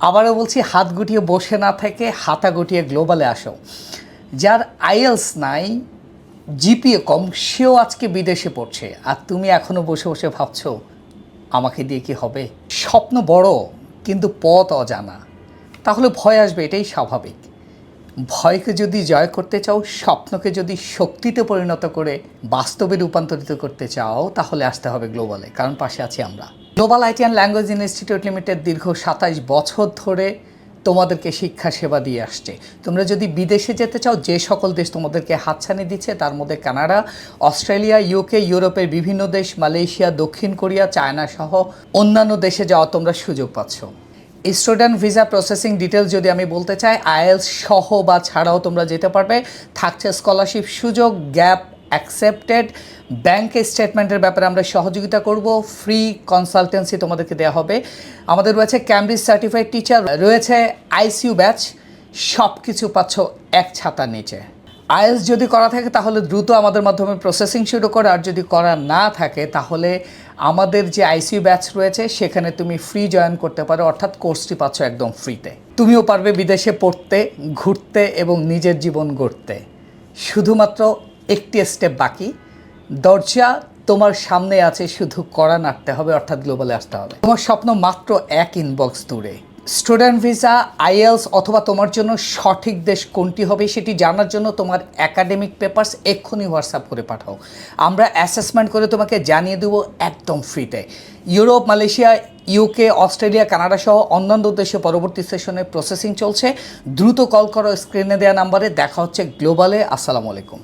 আবারও বলছি, হাত গুটিয়ে বসে না থেকে হাতা গুটিয়ে গ্লোবালে আসো। যার আইএলস নাই, জিপিএ কম, সেও আজকে বিদেশে পড়ছে। আর তুমি এখনও বসে বসে ভাবছ, আমাকে দিয়ে কি হবে? স্বপ্ন বড়, কিন্তু পথ অজানা। তাহলে ভয় আসবে, এটাই স্বাভাবিক। ভয়কে যদি জয় করতে চাও, স্বপ্নকে যদি শক্তিতে পরিণত করে বাস্তবে রূপান্তরিত করতে চাও, তাহলে আসতে হবে গ্লোবালে কারণ পাশে আছি আমরা। Global IT and language institute limited দীর্ঘ সাতাইশ বছর ধরে তোমাদেরকে শিক্ষা সেবা দিয়ে আসছে। তোমরা যদি বিদেশে যেতে চাও, যে সকল দেশ তোমাদেরকে হাতছানি দিচ্ছে, তার মধ্যে কানাডা, অস্ট্রেলিয়া ইউকে ইউরোপের বিভিন্ন দেশ, মালয়েশিয়া, দক্ষিণ কোরিয়া, চায়না সহ অন্যান্য দেশে যাওয়া তোমরা সুযোগ পাচ্ছ। স্টুডেন্ট ভিসা প্রসেসিং ডিটেলস যদি আমি বলতে চাই, আইএলস সহ বা ছাড়াও তোমরা যেতে পারবে। থাকছে স্কলারশিপ সুযোগ, গ্যাপ অ্যাকসেপ্টেড ব্যাংক স্টেটমেন্টের ব্যাপারে আমরা সহযোগিতা করব। ফ্রি কনসালটেন্সি তোমাদেরকে দেওয়া হবে। আমাদের রয়েছে ক্যামব্রিজ সার্টিফাইড টিচার রয়েছে আইসিইউ ব্যাচ সব কিছু পাচ্ছ এক ছাতার নিচে। আইএলস যদি করা থাকে তাহলে দ্রুত আমাদের মাধ্যমে প্রসেসিং শুরু করো। আর যদি করা না থাকে তাহলে আমাদের যে আইসিইউ ব্যাচ রয়েছে, সেখানে তুমি ফ্রি জয়েন করতে পারো। অর্থাৎ কোর্সটি পাচ্ছ একদম ফ্রিতে তুমিও পারবে বিদেশে পড়তে, ঘুরতে এবং নিজের জীবন গড়তে। শুধুমাত্র একটি স্টেপ বাকি। দরজা তোমার সামনে আছে, শুধু করা নাড়তে হবে, অর্থাৎ গ্লোবালে আসতে হবে। তোমার স্বপ্ন মাত্র এক ইনবক্স দূরে। স্টুডেন্ট ভিসা আইএলস অথবা তোমার জন্য সঠিক দেশ কোনটি হবে, সেটি জানার জন্য তোমার একাডেমিক পেপার্স এক্ষুনি হোয়াটসঅ্যাপ করে পাঠাও। আমরা অ্যাসেসমেন্ট করে তোমাকে জানিয়ে দেবো একদম ফ্রিতে Europe, Malaysia UK Australia, Canada সহ অন্যান্য দেশে পরবর্তী সেশনে প্রসেসিং চলছে। দ্রুত কল করো স্ক্রিনে দেওয়া নাম্বারে দেখা হচ্ছে গ্লোবালে আসসালামু আলাইকুম।